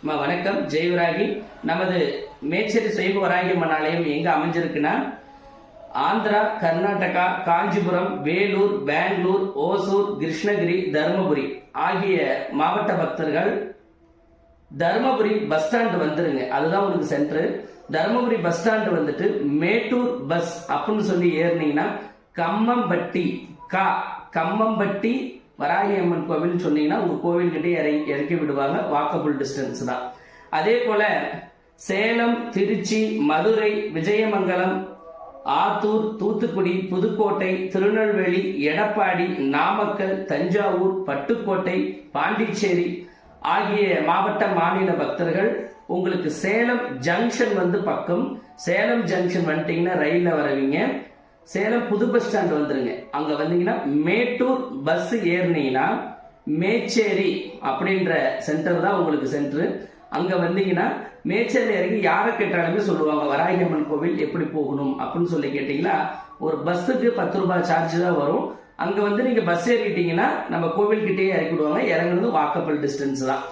அம்மா வணக்கம். ஜெய்வராகி நமது மேச்சேரி சைவ வராகி அம்மன் ஆலயம் எங்கே அமைஞ்சிருக்குன்னா ஆந்திரா கர்நாடகா காஞ்சிபுரம் வேலூர் பெங்களூர் ஓசூர் கிருஷ்ணகிரி தருமபுரி ஆகிய மாவட்ட பக்தர்கள் தருமபுரி பஸ் ஸ்டாண்டு வந்துருங்க. அதுதான் உங்களுக்கு சென்ட்ரு தருமபுரி பஸ் ஸ்டாண்டு வந்துட்டு மேட்டூர் பஸ் அப்படின்னு சொல்லி ஏறினீங்கன்னா கம்மம்பட்டி கா கம்மம்பட்டி வராகி அம்மன் கோவில் சொன்னீங்கன்னா உங்க கோவில் கிட்டே இறங்கி இறக்கி விடுவாங்க. வாக்கபுள் டிஸ்டன்ஸ் தான். அதே போல சேலம் திருச்சி மதுரை விஜயமங்கலம் ஆத்தூர் தூத்துக்குடி புதுக்கோட்டை திருநெல்வேலி எடப்பாடி நாமக்கல் தஞ்சாவூர் பட்டுக்கோட்டை பாண்டிச்சேரி ஆகிய மாவட்ட மாநில பக்தர்கள் உங்களுக்கு சேலம் ஜங்ஷன் வந்து பக்கம். சேலம் ஜங்ஷன் வந்துட்டீங்கன்னா ரயிலில் வரவீங்க. சேலம் புது பஸ் ஸ்டாண்ட் வந்துருங்க. அங்க வந்தீங்கன்னா மேட்டூர் பஸ் ஏறினீங்கன்னா மேச்சேரி அப்படின்ற சென்டர் தான் உங்களுக்கு சென்டர் அங்க வந்தீங்கன்னா மேச்சேரி இறங்கி யாரை கேட்டாலுமே சொல்லுவாங்க வராகியம்மன் கோவில் எப்படி போகணும்? அப்படின்னு சொல்லி கேட்டீங்கன்னா ஒரு பஸ்ஸுக்கு பத்து ரூபாய் சார்ஜ் தான் வரும். அங்க வந்து நீங்க பஸ் ஏறிட்டீங்கன்னா நம்ம கோவில்கிட்டயே இறக்கிடுவாங்க இறக்கி விடுவாங்க. இறங்குறது வாக்கபிள் டிஸ்டன்ஸ் தான்.